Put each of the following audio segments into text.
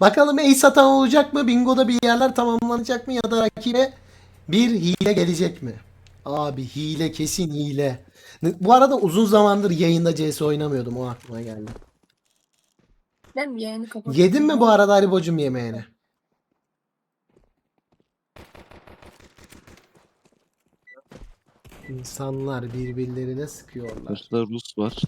Bakalım ace atan olacak mı? Bingo'da bir yerler tamamlanacak mı? Ya da rakibe bir hile gelecek mi? Abi hile kesin hile. Bu arada uzun zamandır yayında CS oynamıyordum. O aklıma geldi. Ben yayını kapatıyorum. Yedin mi bu arada Haribo'cum yemeğini? İnsanlar birbirlerine sıkıyorlar. Karşıda Rus var.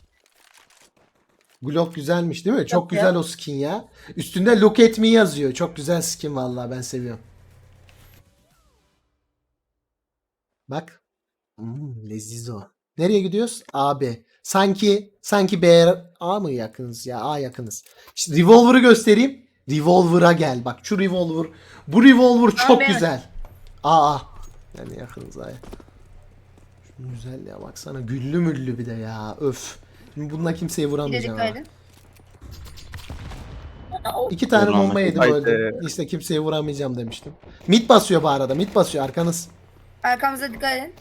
Glock güzelmiş değil mi? Çok Yok ya. güzel o skin ya. Üstünde look at me yazıyor. Çok güzel skin vallahi ben seviyorum. Bak. Hmm, leziz o. Nereye gidiyoruz? Abi. Sanki sanki B A mı yakınız ya? A yakınız. İşte revolver'ı göstereyim. Revolver'a gel. Bak şu revolver. Bu revolver çok B. güzel. A A. Yani yakınız A'ya. Güzel ya baksana. Güllü müllü bir de ya. Öf. Şimdi bununla kimseyi vuramayacağım. ha. İki tane Ulan bomba yedim haydi. öldüm. İşte kimseye vuramayacağım demiştim. Mid basıyor bu arada. Mid basıyor arkanız. Arkamıza dikkat edin.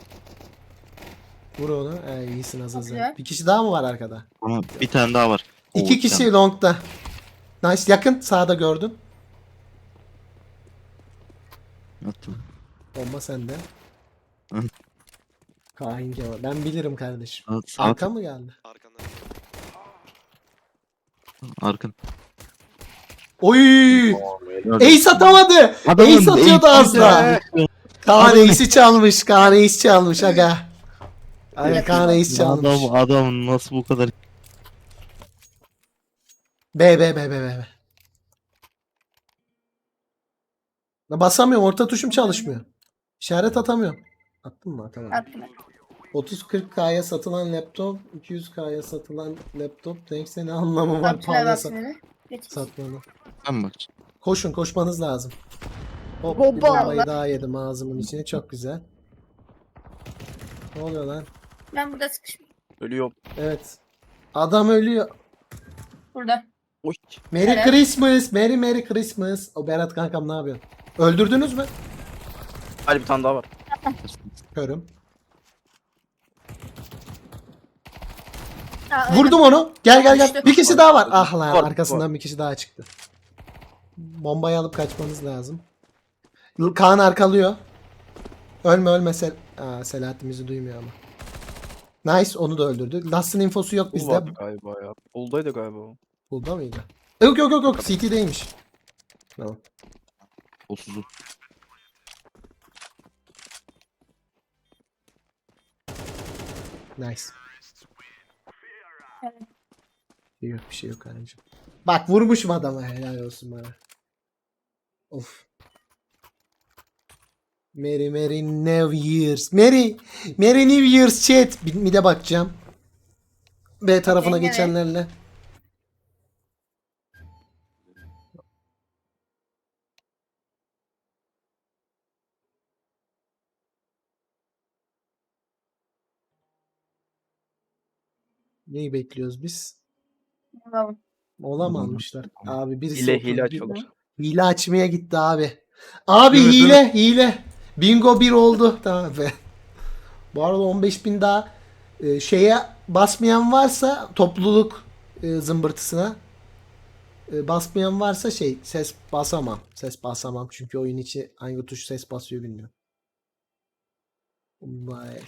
Vur onu. Ee, iyisin Azazel. güzel. Bir kişi daha mı var arkada? Ama bir tane daha var. İki Oo, kişi longda. Nice. Yakın. Sağda gördün. Attım. Bomba sende. Kahin cevap. Ben bilirim kardeşim. Sağ, sağ, Arka mı geldi? Arkanda. Arkın. Oy! Ace atamadı. Adamın Ace atıyordu ace- az daha. Kaan Ace'i çalmış. Kaan Ace çalmış aga. Ay Kaan Ace çalmış. Adam, adam nasıl bu kadar B B B B B. Basamıyorum. Orta tuşum çalışmıyor. İşaret atamıyorum. Attın mı? Atamadım. Attım. 30-40K'ya satılan laptop, 200K'ya satılan laptop. Neyse ne anlamı var pahalıya sat satmanın. Ben bak. Koşun koşmanız lazım. Hop bir Bomba. bombayı daha yedim ağzımın içine. Çok güzel. Ne oluyor lan? Ben burada sıkışım. Ölüyorum. Evet. Adam ölüyor. Burada. Oy. Merry Evet. Christmas. Merry Merry Christmas. O Berat kankam ne yapıyorsun? Öldürdünüz mü? Hadi bir tane daha var. Körüm. Aa, öyle. Vurdum onu. Gel gel gel. Bir kişi daha var. Ah lan arkasından bir kişi daha çıktı. Bombayı alıp kaçmanız lazım. Kaan arkalıyor. Ölme ölme Sel Aa, Selahattin bizi duymuyor ama. Nice onu da öldürdü. Last'ın infosu yok bizde. vardı galiba ya. Buldaydı galiba o. Burada mıydı? Yok yok yok yok CT'deymiş. Tamam. Kolsuzu. Nice. Evet. Yok bir şey yok anneciğim. Bak vurmuşum adama helal olsun bana. Of. Merry Merry New Year's. Merry Merry New Year's chat. Bir, bir de bakacağım. B tarafına Okey, evet. geçenlerle. Neyi bekliyoruz biz? Mı almışlar? Abi birisi Hile hile açıyorlar. Hile açmaya gitti abi. Abi Evet, hile hile. Bingo 1 oldu. Tamam be. Bu arada 15 bin daha e, şeye basmayan varsa topluluk e, zımbırtısına e, basmayan varsa şey ses basamam. Ses basamam çünkü oyun içi hangi tuş ses basıyor bilmiyorum. Vay.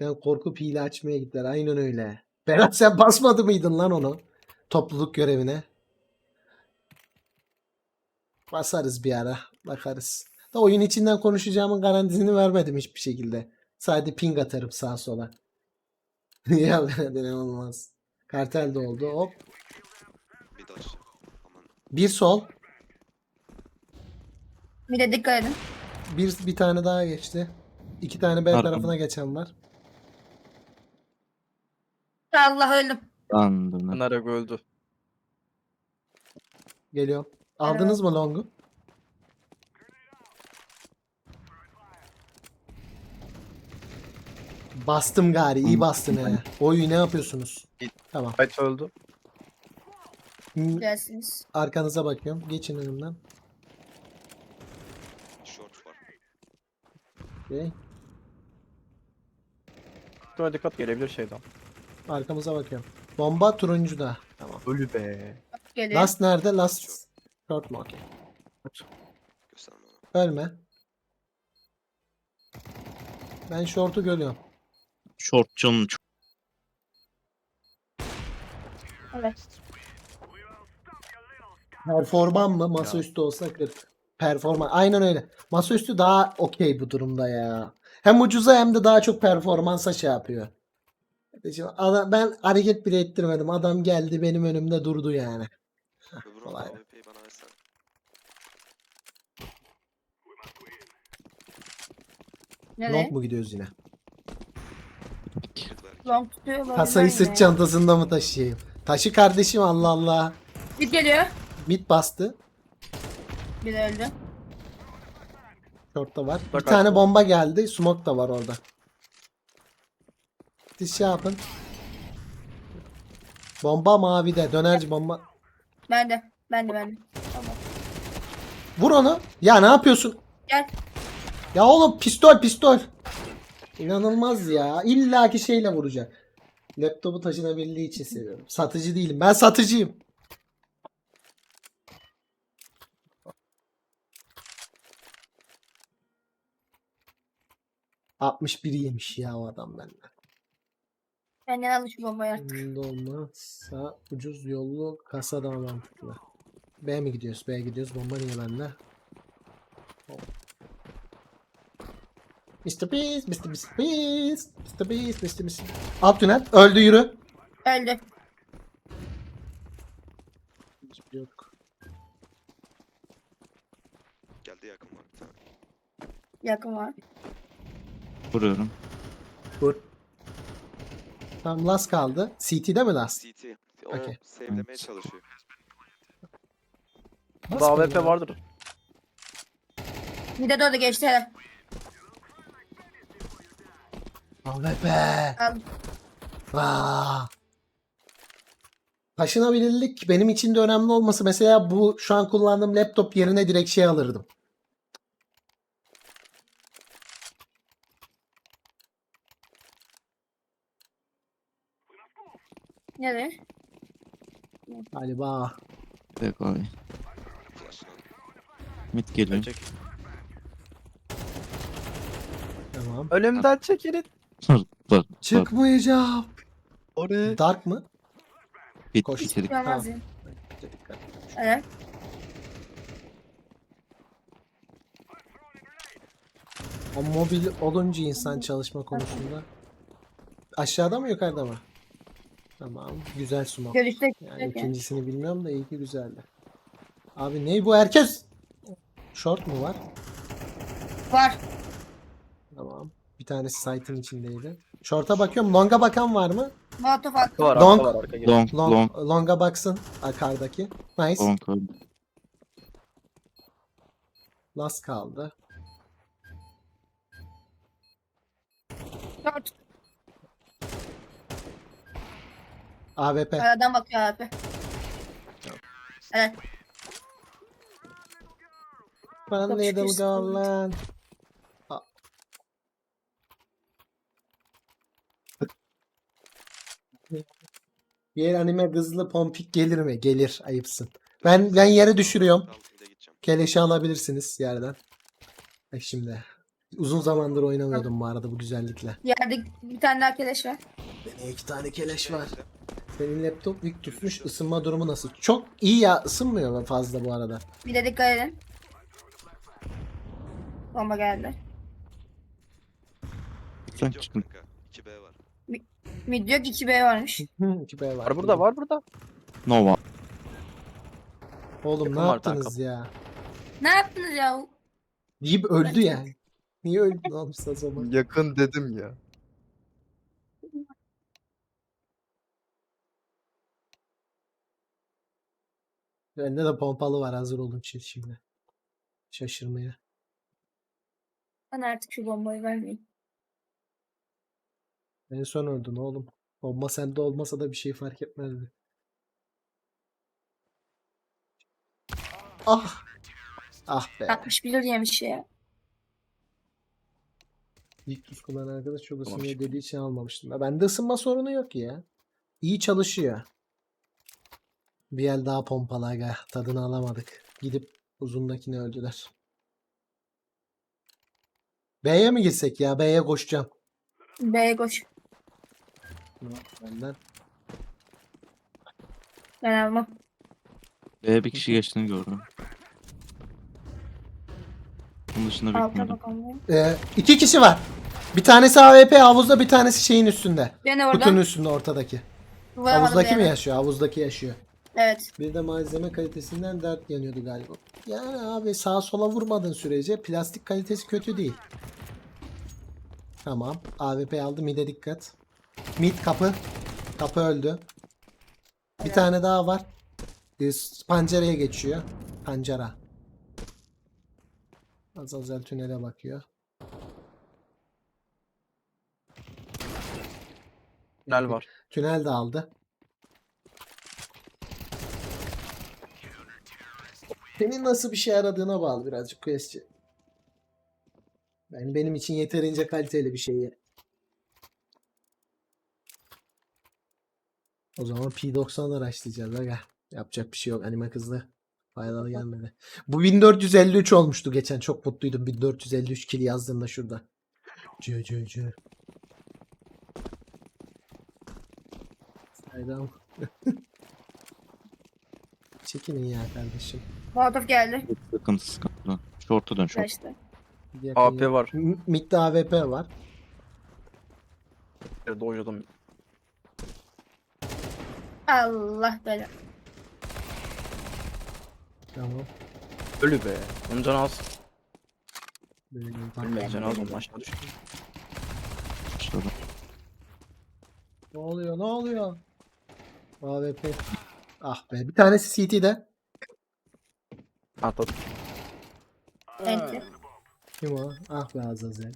Ben korkup hile açmaya gittiler. Aynen öyle. Berat sen basmadı mıydın lan onu? Topluluk görevine. Basarız bir ara. Bakarız. Da oyun içinden konuşacağımın garantisini vermedim hiçbir şekilde. Sadece ping atarım sağa sola. ya ne olmaz. Kartel de oldu. Hop. Bir sol. Bir de dikkat edin. Bir, bir tane daha geçti. İki tane B tarafına geçen var. Allah öldüm. Anladım. Narek öldü. Geliyor. Aldınız mı longu? Bastım gari. iyi bastın he. Oy ne yapıyorsunuz? Tamam. Kaç öldü? Hmm, Gelsiniz. Arkanıza bakıyorum. Geçin önümden. Short var. Okey. Dur dikkat gelebilir şeyden. Arkamıza bakıyorum. Bomba turuncuda. Tamam. Ölü be. Geliyor. Last nerede? Last short mu? Okey. Gösterme. Ölme. Ben short'u görüyorum. Short canın çok. Evet. Performan mı? Masaüstü olsa 40. Performan. Aynen öyle. Masaüstü daha okey bu durumda ya. Hem ucuza hem de daha çok performansa şey yapıyor. Şimdi adam, ben hareket bile ettirmedim. Adam geldi benim önümde durdu yani. Öbür kolay. AWP'yi bana. Nereye? Long mu gidiyoruz yine? Kırdılar ki. Long tutuyor Kasayı sırt çantasında mı taşıyayım? Taşı kardeşim Allah Allah. Bir geliyor. Mid bastı. Bir öldü. Short'ta var. Bir Bak tane artık. bomba geldi. Smoke da var orada. Siz şey yapın. Bomba mavide. Dönerci bomba. Ben de. Ben de ben de. Tamam. Vur onu. Ya ne yapıyorsun? Gel. Ya oğlum pistol pistol. İnanılmaz ya. İlla ki şeyle vuracak. Laptopu taşınabildiği için seviyorum. Satıcı değilim. Ben satıcıyım. ...61 yemiş ya o adam benden. Benden al şu bombayı artık. Bunda olmazsa ucuz yollu kasa daha mantıklı. B mi gidiyoruz? B gidiyoruz. Bomba niye bende? Hop. Mr. Beast, Mr. Beast, Beast, Mr. Beast, Mr. Beast. Alt tünel. Öldü yürü. Öldü. Hiçbir Yok. Geldi yakın var bir tane. Yakın var. Vuruyorum. Vur. Tamam last kaldı. CT'de mi last? CT. O Okey. save'lemeye çalışıyor. Daha mı AWP ya? vardır. Bir de doğru geçti hele. AWP. Al. Vaa. Taşınabilirlik benim için de önemli olması. Mesela bu şu an kullandığım laptop yerine direkt şey alırdım. Nereye? Galiba. Bek abi. Mid geliyor. Çek. Tamam. Ölümden çekilin. Bak bak. Çıkmayacağım. Oraya. Dark mı? Bit Koş. bitirdik. Görmez ya. Evet. O mobil olunca insan çalışma konusunda. Aşağıda mı yukarıda mı? Tamam. Güzel sumo. Görüşte. Yani ikincisini bilmiyorum da iyi ki güzeldi. Abi ne bu herkes? Short mu var? Var. Tamam. Bir tanesi site'ın içindeydi. Short'a bakıyorum. Long'a bakan var mı? Molotov attı. Var Long. var arka geliyor. Long Long, long long'a baksın. Akardaki. Nice. long. Last kaldı. Dört. AWP. Aradan bakıyor abi. Evet. Bana Çok şükür go lan. A- Diğer anime kızlı pompik gelir mi? Gelir. Ayıpsın. Ben ben yere düşürüyorum. Al bir de gideceğim. Keleşi alabilirsiniz yerden. Bak şimdi. Uzun zamandır oynamıyordum bu arada bu güzellikle. Yerde bir tane daha keleş var. Benim iki tane keleş var. Senin laptop Victus'muş. Isınma durumu nasıl? Çok iyi ya. ısınmıyor mu fazla bu arada? Bir de dikkat edin. Bomba geldi. Sen kanka. 2B var. Mid yok 2B varmış. Hı, 2B var. Var burada var burada. Oğlum Nova. ne Yakın var yaptınız ya? Ne yaptınız ya? Deyip öldü yani. Niye öldün oğlum sen o zaman? Yakın dedim ya. Bende de pompalı var hazır olun şimdi. Şaşırmaya. Ben artık şu bombayı vermeyeyim. En son öldün oğlum. Bomba sende olmasa da bir şey fark etmezdi. Ah! Ah be. 61 yemiş ya. İlk tuz kullanan arkadaş çok ısınıyor dediği için almamıştım. Ya Bende ısınma sorunu yok ya. İyi çalışıyor. Bir el daha pompalı aga. Tadını alamadık. Gidip uzundakini öldüler. B'ye mi gitsek ya? B'ye koşacağım. B'ye koş. Benden. Ben almam. B'ye bir kişi geçtiğini gördüm. Bunun dışında Alta bakalım. Ee, iki kişi var. Bir tanesi AWP havuzda bir tanesi şeyin üstünde. Beni Kutunun orada. üstünde ortadaki. Vuramadım Havuzdaki mi yani. yaşıyor? Havuzdaki yaşıyor. Evet. Bir de malzeme kalitesinden dert yanıyordu galiba. Yani abi sağa sola vurmadığın sürece plastik kalitesi kötü değil. Tamam. AWP aldı. Mid'e dikkat. Mid kapı. Kapı öldü. Bir tane daha var. Ee, Pancereye geçiyor. Pancara. Azazel tünele bakıyor. Tünel var. Tünel de aldı. Senin nasıl bir şey aradığına bağlı birazcık Quest'ci. Ben benim için yeterince kaliteli bir şeyi. O zaman P90 araştıracağız aga. Yapacak bir şey yok. Anime kızdı. Faydalı gelmedi. Bu 1453 olmuştu geçen. Çok mutluydum 1453 kill yazdığımda şurada. Cı cı cı. Saydam. Çekinin ya kardeşim. Molotov geldi. Sıkıntı sıkıntı. Short'a dön short. Kaçtı. Yakın AP var. M- Mid'de AWP var. Dojladım. Allah bela. Tamam. Ölü be. Onun canı az. Böyle bak. canı az onun aşağı düştü. Ne oluyor? Ne oluyor? AWP. Ah be. Bir tanesi CT'de. Atladı. Enti. Kim o? Ah be Azazel.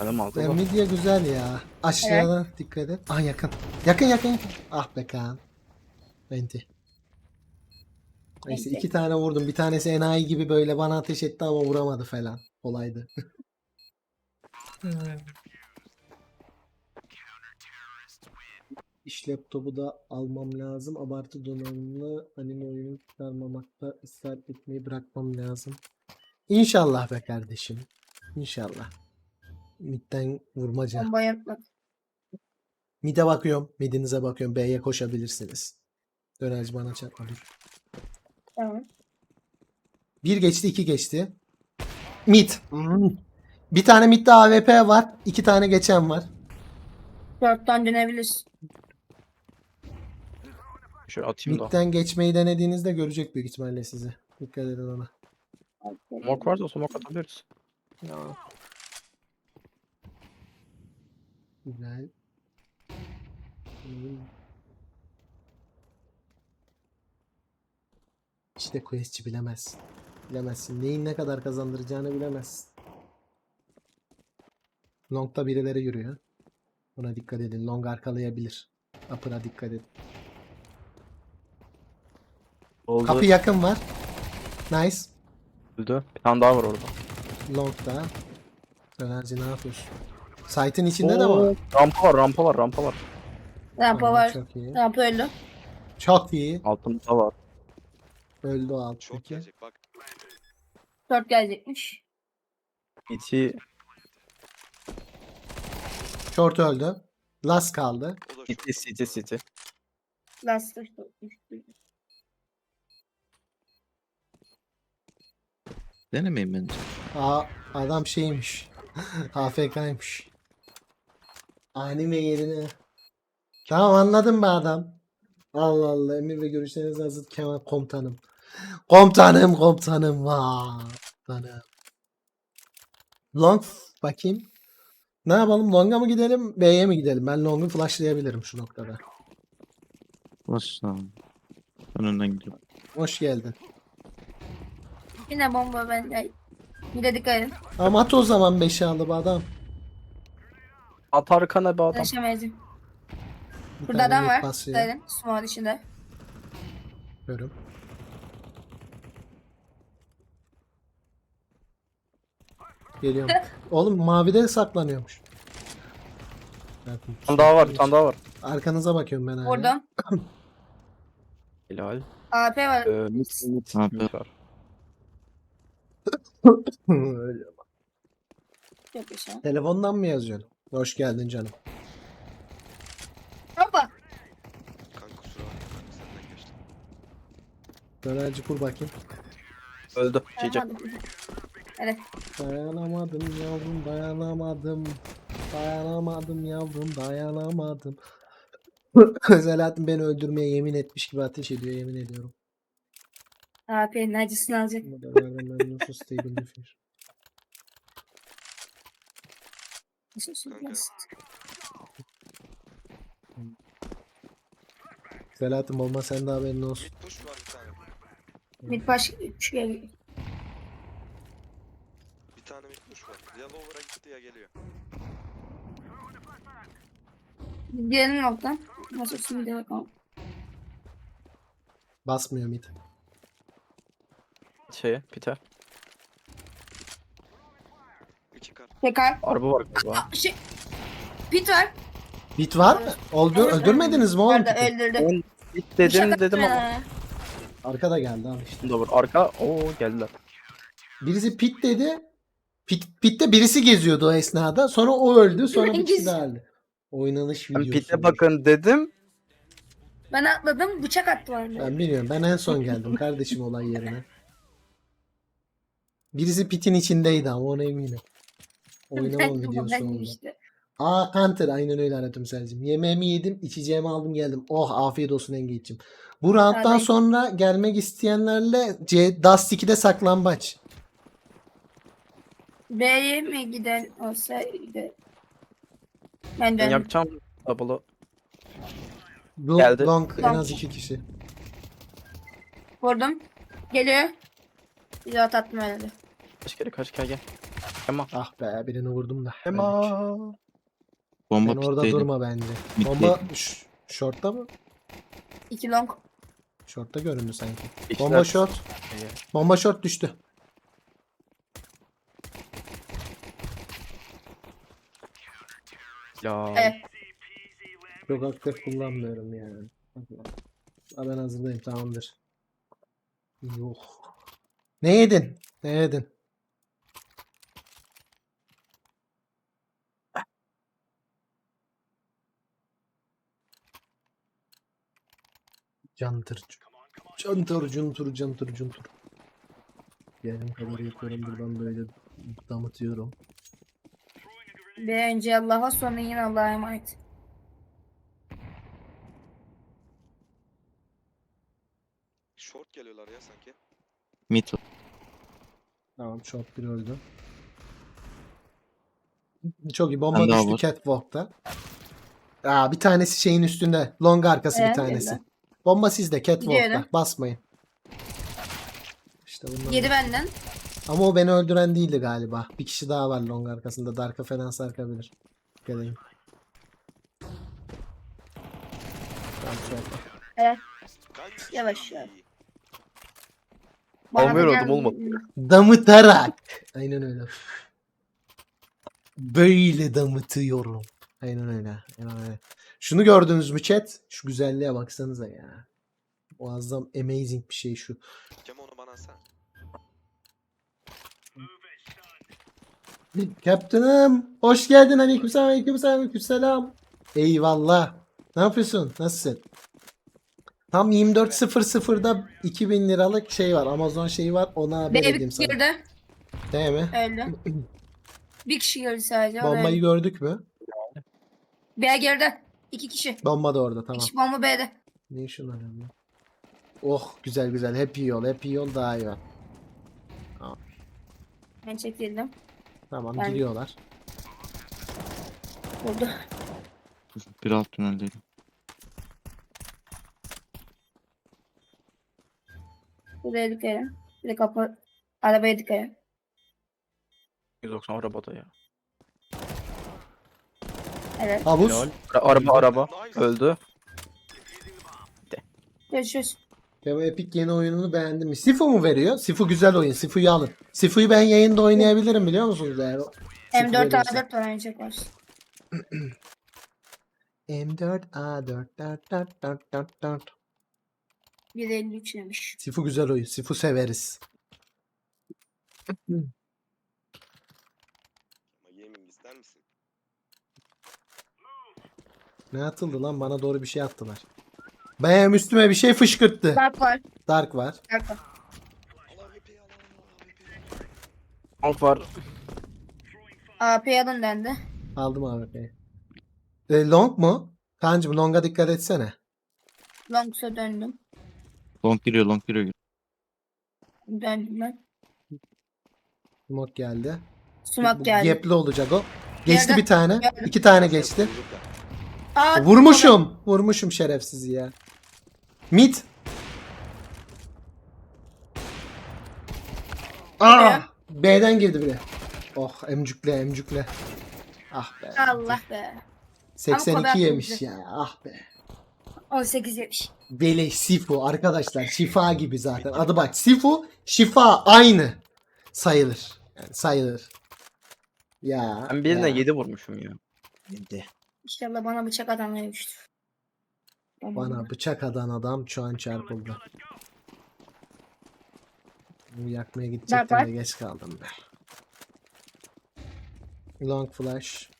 Benim aldı. Ya, Midya güzel ya. Aşağıdan dikkat et. Ah yakın. Yakın yakın. yakın. Ah be Kaan. Enti. Neyse iki tane vurdum. Bir tanesi enayi gibi böyle bana ateş etti ama vuramadı falan. Kolaydı. İş laptopu da almam lazım. Abartı donanımlı anime oyunu çıkarmamakta ısrar etmeyi bırakmam lazım. İnşallah be kardeşim. İnşallah. Mid'den vurmaca. Bombayı atmadı. Mid'e bakıyorum. Mid'inize bakıyorum. B'ye koşabilirsiniz. Dönerci bana çarpma dur. Tamam. Bir geçti, iki geçti. Mid. Bir tane mid'de AWP var. iki tane geçen var. Dörtten dönebiliriz. Şöyle atayım da. Mid'den geçmeyi denediğinizde görecek büyük ihtimalle sizi. Dikkat edin ona. Smoke varsa smoke atabiliriz. Ya. Güzel. Hmm. İşte questçi bilemez. Bilemezsin. Neyin ne kadar kazandıracağını bilemezsin. Long'da birileri yürüyor. Buna dikkat edin. Long arkalayabilir. Upper'a dikkat edin. Oldu. Kapı yakın var. Nice. Öldü. Bir tane daha var orada. Long'da. Dönerci ne yapıyorsun? Site'in içinde de var. Rampa var, rampa var, rampa var. Rampa Tamam, var. Çok iyi. Rampa öldü. Çok iyi. Altında var. Öldü o Çok alttaki. gelecek bak. Dört gelecekmiş. İti, Short öldü. Last kaldı. O da şu. iti, city, city. Last düştü. düştü. Denemeyin bence. Aa, adam şeymiş. AFK'ymış. Anime yerine. Tamam anladım be adam. Allah Allah emir ve görüşleriniz hazır Kemal komutanım. Komutanım komutanım. Vaa, komutanım. Long bakayım. Ne yapalım? Long'a mı gidelim? B'ye mi gidelim? Ben Long'u flashlayabilirim şu noktada. Başla. Ben önden gidiyorum. Hoş geldin. Yine bomba bende. Bir de dikkat edin. Ama at o zaman 5'e alıp adam. At arkana be adam. Taşamayacağım. Bir Burada tane adam mid var. basıyor. Dikkat edin. Small içinde. Görüm. Geliyorum. Oğlum mavide saklanıyormuş. Bir tane daha var, bir tane daha var. Arkanıza bakıyorum ben hala. Orada. Helal. AP var. Ee, mit, AP. mit var. Öyle. Telefondan mı yazıyorsun? Hoş geldin canım. Hoppa. Kanka kusura bakma kanka senden geçtim. Dönerci kur bakayım. Öldü. Dayanamadım. Evet. Dayanamadım yavrum dayanamadım. Dayanamadım yavrum dayanamadım. Selahattin beni öldürmeye yemin etmiş gibi ateş ediyor yemin ediyorum. AP'nin acısını alacak. Selahattin olma sen de haberin olsun. Mid push var bir tane. Mid baş şu geliyor. Bir tane mid push var. Ya lower'a gitti ya geliyor. Diğerinin alttan. Nasıl şimdi bakalım. Basmıyor mid. Şeye, pite. İki. Tekrar. Araba var galiba. Şey. Pit var. Bit var mı? Oldu, Evet, öldürmediniz mi oğlum? Pit'i? öldürdü. Bit dedim Şaka dedim ama. yapma. Arkada geldi abi işte. Var. Arka. Oo geldiler. Birisi pit dedi. Pit, pitte birisi geziyordu o esnada. Sonra o öldü. Sonra bir kişi daha öldü. Oynanış Ben videosu. pite bakın dedim. Ben atladım bıçak attı bana. Ben bilmiyorum. Ben en son geldim kardeşim olay yerine. Birisi pitin içindeydi ama ona eminim. Oynamam videosu oldu. işte. Aa Counter aynen öyle aradım Selcim. Yemeğimi yedim, içeceğimi aldım geldim. Oh afiyet olsun Engel'ciğim. Bu rounddan Abi. sonra gelmek isteyenlerle C Dust 2'de saklambaç. B'ye mi giden olsaydı? Ben Ben yapacağım double'ı. Long, Geldi. long en az iki kişi. Vurdum. Geliyor. Bir daha öyle de. Kaç kere kaç kere gel. Ema. Ah be birini vurdum da. Ema. Bomba Sen orada pitteydi. durma bence. Bitti. Bomba ş- shortta mı? İki long. Shortta göründü sanki. İşler- Bomba short. Bomba short düştü. Ya. Evet. Çok aktif kullanmıyorum yani. Ha, ben hazırdayım tamamdır. Yok. Ne yedin? Ne yedin? Cantır. Cantır cuntur cantır cuntur. Yarım kadar yapıyorum buradan böyle damıtıyorum. Bir önce Allah'a sonra yine Allah'a emanet. Short geliyorlar ya sanki. Mid Tamam short bir öldü. Çok iyi. Bomba Ben daha düştü var. Catwalk'ta. Aa, bir tanesi şeyin üstünde. Long arkası bir Evet, tanesi. Bomba sizde Catwalk'ta. Gidiyorum. Basmayın. İşte bunlar. Yedi benden. Ama o beni öldüren değildi galiba. Bir kişi daha var long arkasında. Dark'a falan sarkabilir. Geleyim. Tamam. Evet. Kanka Yavaş yavaş. Bana da Almıyordum, geldi. olmadı. Damıtarak. Aynen öyle. Böyle damıtıyorum. Aynen öyle. Aynen öyle. Şunu gördünüz mü chat? Şu güzelliğe baksanıza ya. Muazzam amazing bir şey şu. Kem onu bana sen. Captain'ım hoş geldin aleykümselam aleykümselam aleykümselam. Eyvallah. Ne yapıyorsun? Nasılsın? Tam 24.00'da 2000 liralık şey var. Amazon şeyi var. Ona haber edeyim sana. girdi. Değil mi? Öldü. Bir kişi girdi sadece. Bombayı gördük mü? B girdi. İki kişi. Bomba da orada tamam. İki bomba B'de. Ne işin var ya? Oh güzel güzel. Hep iyi ol. Hep iyi ol daha iyi ol. Ben çekildim. Tamam Ben- giriyorlar. Vurdu. bir alt tüneldeydi. Buraya dikkat edin. Bir de kapı. Arabaya dikkat edin. 190 arabada ya. Evet. Havuz. Ara- Araba araba. Öldü. Görüşürüz. Ya bu Epic yeni oyununu beğendim mi? Sifu mu veriyor? Sifu güzel oyun. Sifu'yu alın. Sifu'yu ben yayında oynayabilirim biliyor musunuz? Eğer o- Sifu M4 verirse. A4 var oynayacak var. M4 A4 4 4 4 4 4 153 demiş. Sifu güzel oyun. Sifu severiz. Ne atıldı lan? Bana doğru bir şey attılar. Benim üstüme bir şey fışkırttı. Dark var. Dark var. Dark var. Al AWP'yi al al al AWP'yi. Long var. AP alın dendi. Aldım AWP'yi. E, long mu? Kancım longa dikkat etsene. Longsa döndüm. Long giriyor long giriyor. Döndüm ben. Smoke geldi. Sumak Bu geldi. Gapli olacak o. Geçti Nerede? bir tane. İki tane geçti. Aa, Vurmuşum. Vurmuşum şerefsizi ya. Mid. Ah! B'den girdi biri. Oh emcükle emcükle. Ah be. Allah be. 82 kadar yemiş ya. Ah be. 18 yemiş. Beleş Sifu arkadaşlar şifa gibi zaten. Adı bak Sifu şifa aynı sayılır. Yani sayılır. Ya. Ben birine ya. 7 vurmuşum ya. Yedi. İnşallah bana bıçak adam yemiştir. Bana bıçak atan adam şu an çarpıldı. Bu yakmaya gidecektim de geç kaldım be. Long flash.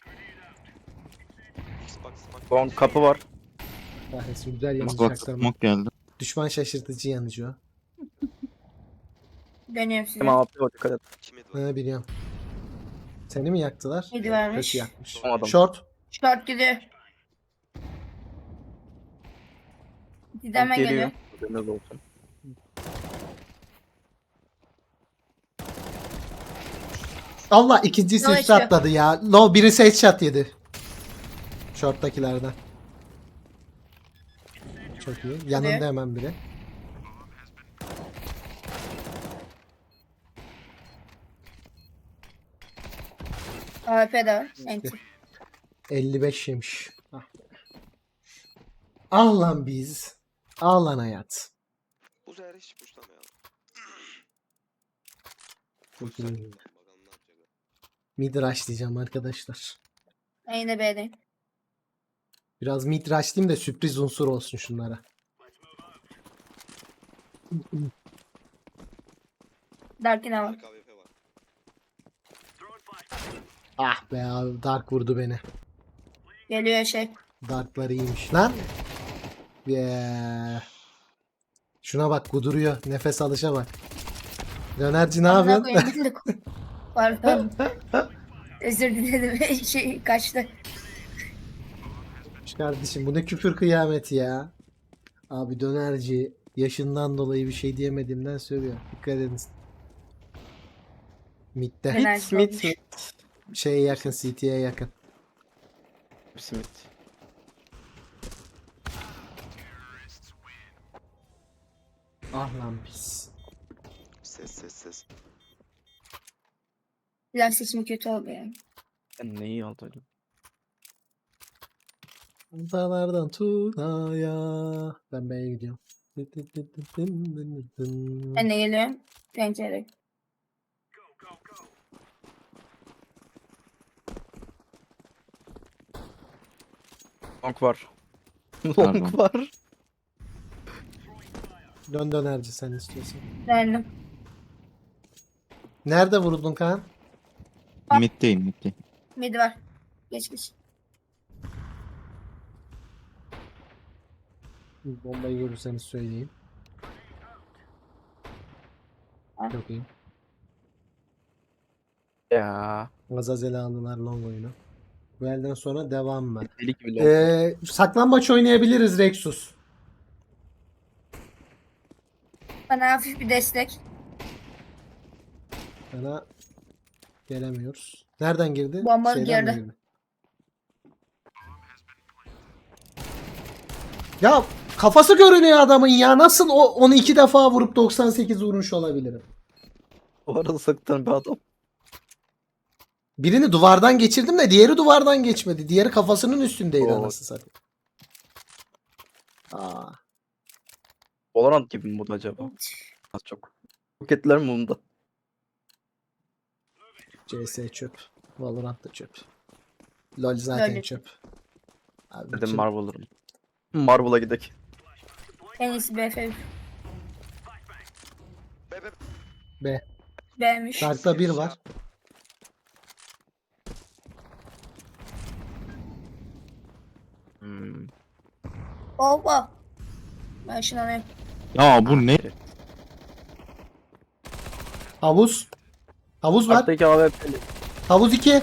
Long kapı var. Kahretsin güzel yanacaklar. smoke geldi. Düşman şaşırtıcı yanıcı o. Dönüyorum size. Ama AP var dikkat et. Doğru? Ne biliyorum. Seni mi yaktılar? Yedi vermiş. Kötü yakmış. Short. Short gidiyor. Dideme geliyor. Haberiniz olsun. Allah ikinci Low HP. atladı ya. Low birisi headshot yedi. Short'takilerden. Çok iyi. Yanında Ne? hemen biri. AWP de var. Enti. 55 yemiş. Ah. Ah lan biz. Ah lan hayat. Bu sefer hiç puşlamayalım. Çok iyi. Bakalım ne yapacaklar. Mid rush diyeceğim arkadaşlar. Yine B'deyim. Biraz mid rush diyeyim de sürpriz unsur olsun şunlara. Dark yine var. Arka AWP var. Ah be abi Dark vurdu beni. Geliyor şey. Darklar iyiymiş lan. Yeah. Şuna bak kuduruyor. Nefes alışa bak. Dönerci ne Amına yapıyorsun? koyayım, bir de- Pardon. Özür dilerim. Şey kaçtı. Kardeşim bu ne küfür kıyameti ya. Abi dönerci yaşından dolayı bir şey diyemediğimden söylüyor. Dikkat edin. Mid'de. Smith, Smith, olmuş. Smith. Şeye yakın CT'ye yakın. Smith. Ah lan pis. Ses ses ses. Silah seçimi kötü oldu yani. Ben neyi aldım? Dağlardan Tuna'ya. Ben B'ye gidiyorum. Ben de geliyorum. Pencere. Long var. Pardon. Long var. Dön dönerci sen istiyorsan. Döndüm. Nerede vuruldun Kaan? Mid'deyim mid'deyim. Mid var. Geç geç. Bombayı görürseniz söyleyin. Ah. Çok iyi. Ya. Azazel'i aldılar long oyunu. Bu elden sonra devam mı? Ee, saklambaç oynayabiliriz Rexus. Bana hafif bir destek. Bana gelemiyoruz. Nereden girdi? Bomba Şeyden girdi. Ya kafası görünüyor adamın ya. Nasıl o, onu iki defa vurup 98 vurmuş olabilirim? Bu arada sıktın bir adam. Birini duvardan geçirdim de diğeri duvardan geçmedi. Diğeri kafasının üstündeydi Oo. anasını satayım. Aa, Valorant gibi mi bu da acaba? Az çok. Paketler mi bunda? CS çöp. Valorant da çöp. LoL zaten LoL. çöp. Abi Dedim bütün- Marvel alırım. Marvel'a gidek. En iyisi BF. B. Beğenmiş. Dark'ta bir var. Oha. Ben şunu alayım. Ya bu ne? Havuz. Havuz var. Alttaki AWP'li. Havuz 2.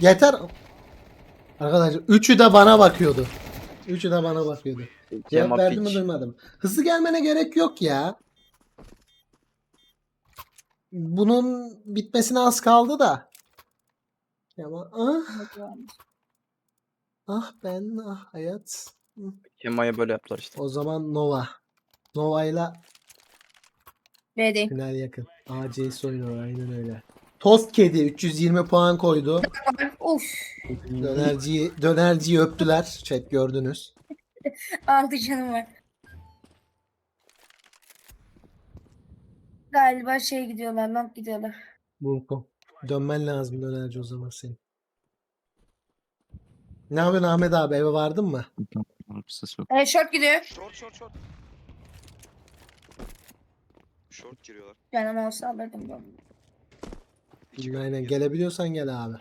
Yeter. Arkadaşlar üçü de bana bakıyordu. Üçü de bana bakıyordu. Cevap verdim mi duymadım. Hızlı gelmene gerek yok ya. Bunun bitmesine az kaldı da. Ama ah, ah ben ah hayat. Kema'ya böyle yaptılar işte. O zaman Nova. Nova ile B'deyim. final yakın. AC oynuyor aynen öyle. Tost kedi 320 puan koydu. Uf. Dönerciyi, dönerciyi öptüler. Chat gördünüz. Altı canım var. Galiba şey gidiyorlar, long gidiyorlar. Burko. Dönmen lazım dönerci o zaman senin. Ne yapıyorsun Ahmet abi eve vardın mı? Ses yok. Evet, short gidiyor. Short short short. Short giriyorlar. Canım olsa alırdım bunu. İki Aynen gelebiliyorsan gel abi.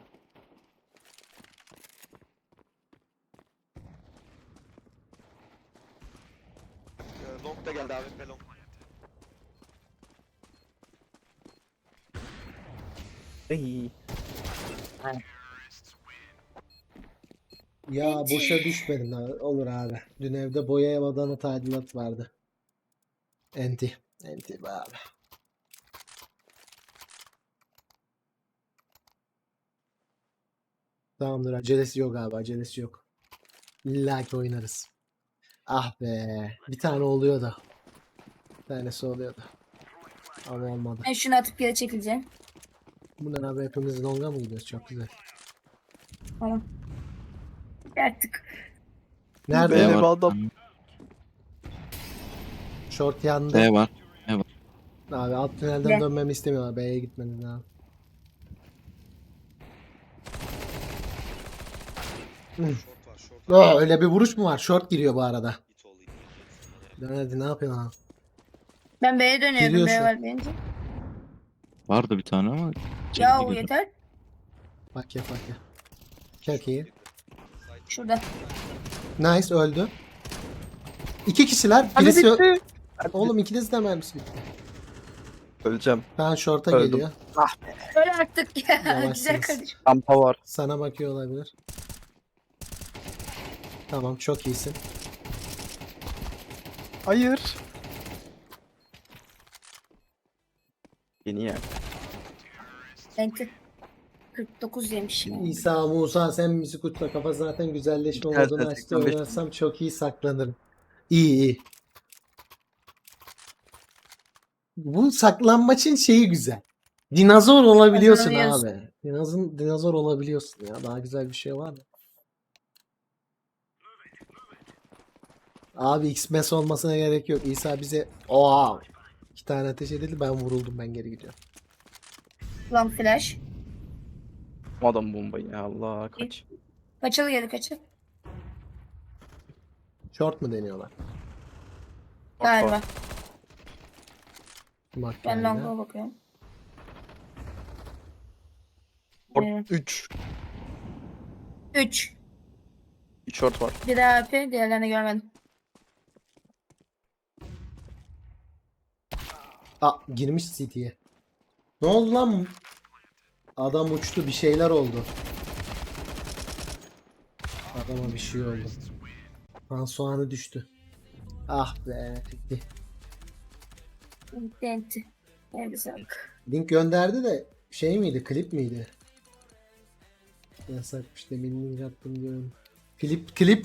Ee, Long da geldi AWP long. Ey. Ya boşa düşmedin abi. Olur abi. Dün evde boya badana tadilat vardı. Enti. Enti be abi. Tamamdır. Acelesi yok abi. Acelesi yok. İlla ki oynarız. Ah be. Bir tane oluyor da. Bir tanesi oluyordu. Ama olmadı. Ben şunu atıp geri çekileceğim. Bu ne abi hepimiz longa mı gidiyoruz? Çok güzel. Tamam. Artık. Nerede? B Benim var. adam. Short yandı. B var. Abi alt tünelden Ne? dönmemi istemiyorlar. B'ye gitmeniz lazım. Short var var. Öyle bir vuruş mu var? Short giriyor bu arada. Git? Dön hadi ne yapıyorsun abi? Ben B'ye dönüyorum. B şu. var bence. Vardı bir tane ama. Ya o yeter. Bak ya bak ya. Çok iyi. Şurada. Nice öldü. İki kişiler. Hadi Birisi bitti. Oğlum ikiniz de mermisi bitti. Öleceğim. Ben short'a Öldüm. geliyor. Öyle artık ya. Yavaşsınız. Güzel kardeşim. Rampa var. Sana bakıyor olabilir. Tamam çok iyisin. Hayır. Yeni ya. Enti. 49 yemiş. yani. İsa Musa sen bizi kutla kafa zaten güzelleşme Evet, modunu açtı 85. oynarsam çok iyi saklanırım. İyi iyi. Bu saklanmaçın şeyi güzel. Dinozor olabiliyorsun abi. Dinozor, dinozor olabiliyorsun ya. Daha güzel bir şey var mı? Abi X-Mes olmasına gerek yok. İsa bize Oha! İki tane ateş edildi ben vuruldum ben geri gidiyorum. Long flash. Adam bombayı ya Allah kaç. Kaçalı geri kaçıl. Short mu deniyorlar? Galiba. Bak Ben yani. long'a bakıyorum. Evet. 3. 3. 3 short var. Bir daha AP. Diğerlerini görmedim. Aa, girmiş City'ye. Ne oldu lan? Adam uçtu bir şeyler oldu. Adama bir şey oldu. Pansuanı düştü. Ah be. gitti. Enti enti. Ne güzel. Link gönderdi de şey miydi? Klip miydi? Yasakmış demin link attım diyorum. Klip, klip